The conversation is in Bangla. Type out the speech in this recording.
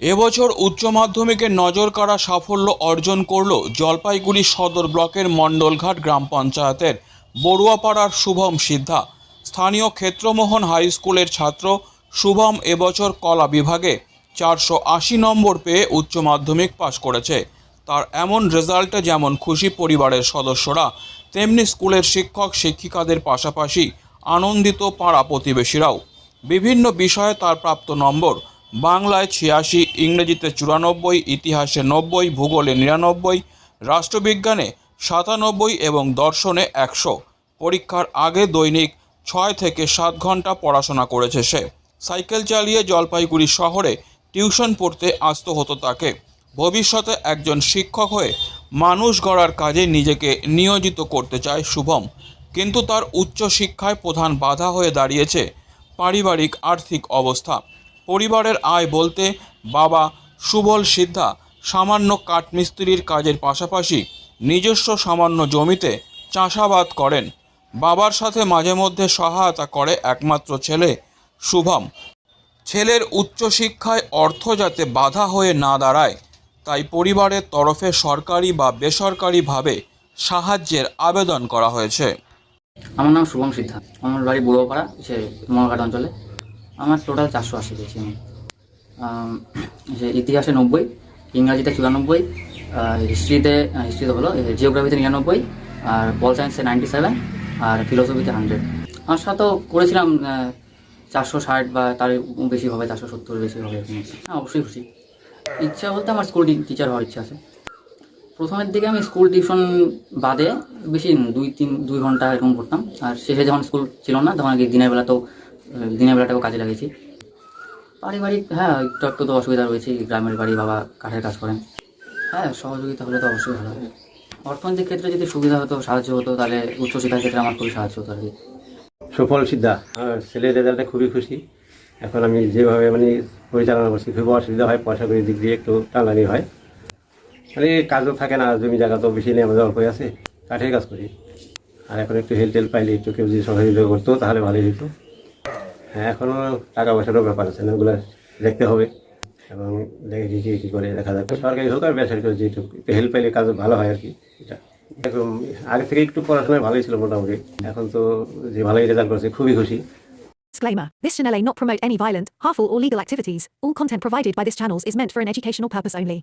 এবছর উচ্চ মাধ্যমিকের নজর কাড়া সাফল্য অর্জন করল জলপাইগুড়ি সদর ব্লকের মণ্ডলঘাট গ্রাম পঞ্চায়েতের বড়ুয়াপাড়ার শুভম সিদ্ধা। স্থানীয় ক্ষেত্রমোহন হাই স্কুলের ছাত্র শুভম এবছর কলা বিভাগে চারশো আশি নম্বর পেয়ে উচ্চ মাধ্যমিক পাশ করেছে। তার এমন রেজাল্টে যেমন খুশি পরিবারের সদস্যরা, তেমনি স্কুলের শিক্ষক শিক্ষিকাদের পাশাপাশি আনন্দিত পাড়া প্রতিবেশীরাও। বিভিন্ন বিষয়ে তার প্রাপ্ত নম্বর বাংলায় ছিয়াশি, ইংরেজিতে চুরানব্বই, ইতিহাসে নব্বই, ভূগোলে নিরানব্বই, রাষ্ট্রবিজ্ঞানে সাতানব্বই এবং দর্শনে একশো। পরীক্ষার আগে দৈনিক ছয় থেকে সাত ঘণ্টা পড়াশোনা করেছে সে। সাইকেল চালিয়ে জলপাইগুড়ি শহরে টিউশন পড়তে আসত হতো তাকে। ভবিষ্যতে একজন শিক্ষক হয়ে মানুষ গড়ার কাজে নিজেকে নিয়োজিত করতে চায় শুভম। কিন্তু তার উচ্চ শিক্ষায় প্রধান বাধা হয়ে দাঁড়িয়েছে পারিবারিক আর্থিক অবস্থা। পরিবারের আয় বলতে বাবা সুবল সিদ্ধা সামান্য কাঠমিস্ত্রির কাজের পাশাপাশি নিজস্ব সামান্য জমিতে চাষাবাদ করেন। বাবার সাথে মাঝে মধ্যে সহায়তা করে একমাত্র ছেলে শুভম। ছেলের উচ্চশিক্ষায় অর্থ যাতে বাধা হয়ে না দাঁড়ায়, তাই পরিবারের তরফে সরকারি বা বেসরকারিভাবে সাহায্যের আবেদন করা হয়েছে। আমার নাম শুভম সিদ্ধা। আমার বাড়ি বুড়োপাড়া, সে মহাঘাট অঞ্চলে। আমার টোটাল চারশো আশি পেয়েছি আমি। যে ইতিহাসে নব্বই ইংরাজিতে চুরানব্বই হিস্ট্রিতে হিস্ট্রিতে হলো জিওগ্রাফিতে নিরানব্বই আর পল সায়েন্সে নাইনটি সেভেন আর ফিলোসফিতে হান্ড্রেড আমার সাথেও করেছিলাম চারশো ষাট বা তার বেশি হবে চারশো সত্তর বেশি হবে হ্যাঁ অবশ্যই খুশি। ইচ্ছা বলতে আমার স্কুল টিচার হওয়ার ইচ্ছা আছে। প্রথমের দিকে আমি স্কুল টিউশন বাদে বেশি দুই তিন দুই ঘণ্টা এরকম করতাম আর শেষে যখন স্কুল ছিল না তখন আগে দিনের আহ, দিনের বেলাটাও কাজে লাগিয়েছি। পারিবারিক হ্যাঁ একটু একটু তো অসুবিধা রয়েছে, গ্রামের বাড়ি বাবা কাঠের কাজ করেন। হ্যাঁ সহযোগিতা হলে তো অবশ্যই ভালো হবে অর্থনৈতিক ক্ষেত্রে যদি সুবিধা হতো, সাহায্য হতো, তাহলে উচ্চশিক্ষার ক্ষেত্রে আমার খুবই সাহায্য হতো আর কি। সুফল সিদ্ধা, আমার ছেলের রেজাল্টে খুবই খুশি। এখন আমি যেভাবে মানে পরিচালনা করছি, খুব অসুবিধা হয়, পয়সা করি দিক দিয়ে একটু টানানি হয়। মানে কাজও থাকে না, জমি জায়গা তো বেশি নেই, আমাদের অল্পই আছে, কাঠের কাজ করি। আর এখন একটু হেল্প টেল্প পাইলে একটু কেউ যদি সহযোগিতা করতো, তাহলে ভালোই হতো হ্যাঁ এখনও টাকা পয়সারও ব্যাপার আছে না ওগুলো দেখতে হবে এবং দেখে কী কী করে দেখা যাবে সরকারি হোক আর বেসরকারি যেটুকু একটু হেল্প পাইলে কাজ ভালো হয় আর কি এটা এখন আগে থেকে একটু পড়াশোনায় ভালোই ছিল মোটামুটি এখন তো যে ভালোই রেজাল্ট করছে খুবই খুশি Disclaimer This channel may not promote any violent, harmful, or legal activities. All content provided by this channel is meant for an educational purpose only.